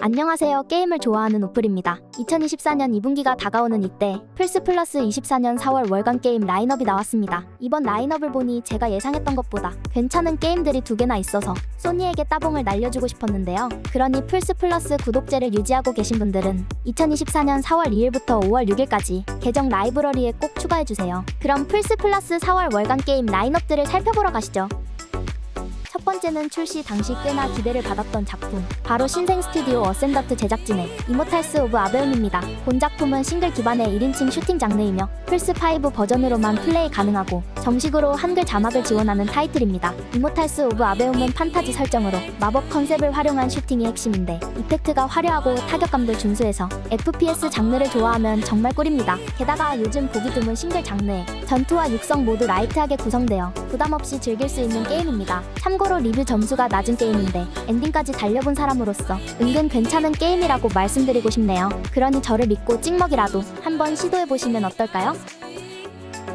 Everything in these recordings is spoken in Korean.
안녕하세요. 게임을 좋아하는 우플입니다. 2024년 2분기가 다가오는 이때 플스 플러스 24년 4월 월간 게임 라인업이 나왔습니다. 이번 라인업을 보니 제가 예상했던 것보다 괜찮은 게임들이 두 개나 있어서 소니에게 따봉을 날려주고 싶었는데요. 그러니 플스 플러스 구독제를 유지하고 계신 분들은 2024년 4월 2일부터 5월 6일까지 계정 라이브러리에 꼭 추가해주세요. 그럼 플스 플러스 4월 월간 게임 라인업들을 살펴보러 가시죠. 첫 번째는 출시 당시 꽤나 기대를 받았던 작품 바로 신생 스튜디오 어센더트 제작진의 이모탈스 오브 아베움입니다. 본 작품은 싱글 기반의 1인칭 슈팅 장르이며 플스5 버전으로만 플레이 가능하고 정식으로 한글 자막을 지원하는 타이틀입니다. 이모탈스 오브 아베움은 판타지 설정으로 마법 컨셉을 활용한 슈팅이 핵심인데 이펙트가 화려하고 타격감도 준수해서 FPS 장르를 좋아하면 정말 꿀입니다. 게다가 요즘 보기 드문 싱글 장르에 전투와 육성 모두 라이트하게 구성되어 부담 없이 즐길 수 있는 게임입니다. 참고로 리뷰 점수가 낮은 게임인데 엔딩까지 달려본 사람으로서 은근 괜찮은 게임이라고 말씀드리고 싶네요. 그러니 저를 믿고 찍먹이라도 한번 시도해보시면 어떨까요?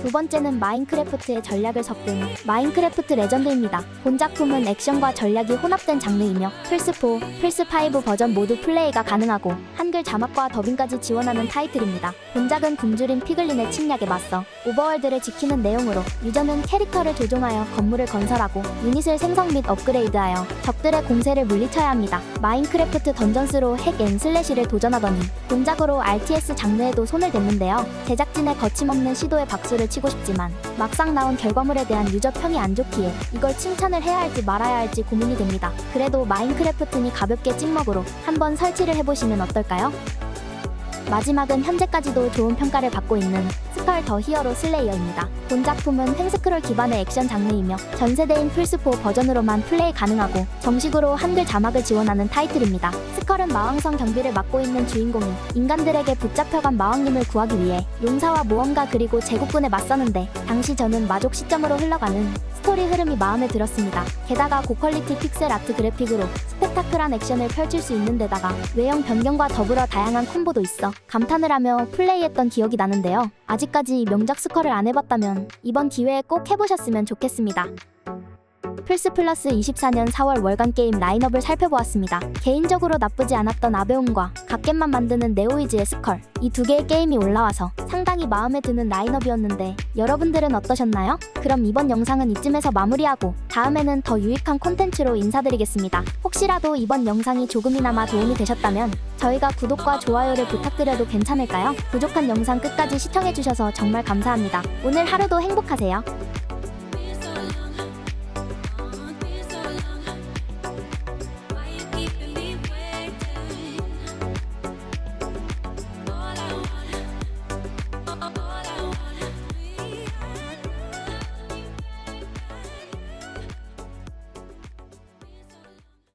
두 번째는 마인크래프트의 전략을 섞은 마인크래프트 레전드입니다. 본 작품은 액션과 전략이 혼합된 장르이며 플스4, 플스5 버전 모두 플레이가 가능하고 한글 자막과 더빙까지 지원하는 타이틀입니다. 본작은 굶주린 피글린의 침략에 맞서 오버월드를 지키는 내용으로 유저는 캐릭터를 조종하여 건물을 건설하고 유닛을 생성 및 업그레이드하여 적들의 공세를 물리쳐야 합니다. 마인크래프트 던전스로 핵 앤 슬래시를 도전하더니 본작으로 RTS 장르에도 손을 댔는데요. 제작진의 거침없는 시도에 박수를 치고 싶지만 막상 나온 결과물에 대한 유저 평이 안 좋기에 이걸 칭찬을 해야 할지 말아야 할지 고민이 됩니다. 그래도 마인크래프트니 가볍게 찍먹으로 한번 설치를 해보시면 어떨까요? 마지막은 현재까지도 좋은 평가를 받고 있는 스컬 더 히어로 슬레이어입니다. 본 작품은 횡스크롤 기반의 액션 장르이며 전 세대인 플스4 버전으로만 플레이 가능하고 정식으로 한글 자막을 지원하는 타이틀입니다. 스컬은 마왕성 경비를 맡고 있는 주인공이 인간들에게 붙잡혀간 마왕님을 구하기 위해 용사와 모험가 그리고 제국군에 맞서는데 당시 저는 마족 시점으로 흘러가는 스토리 흐름이 마음에 들었습니다. 게다가 고퀄리티 픽셀 아트 그래픽으로 스펙타클한 액션을 펼칠 수 있는 데다가 외형 변경과 더불어 다양한 콤보도 있어 감탄을 하며 플레이했던 기억이 나는데요. 아직까지 명작 스컬을 안 해봤다면 이번 기회에 꼭 해보셨으면 좋겠습니다. 플스 플러스 24년 4월 월간 게임 라인업을 살펴보았습니다. 개인적으로 나쁘지 않았던 아베온과 갓겜만 만드는 네오이즈의 스컬 이 두 개의 게임이 올라와서 상당히 마음에 드는 라인업이었는데 여러분들은 어떠셨나요? 그럼 이번 영상은 이쯤에서 마무리하고 다음에는 더 유익한 콘텐츠로 인사드리겠습니다. 혹시라도 이번 영상이 조금이나마 도움이 되셨다면 저희가 구독과 좋아요를 부탁드려도 괜찮을까요? 부족한 영상 끝까지 시청해주셔서 정말 감사합니다. 오늘 하루도 행복하세요.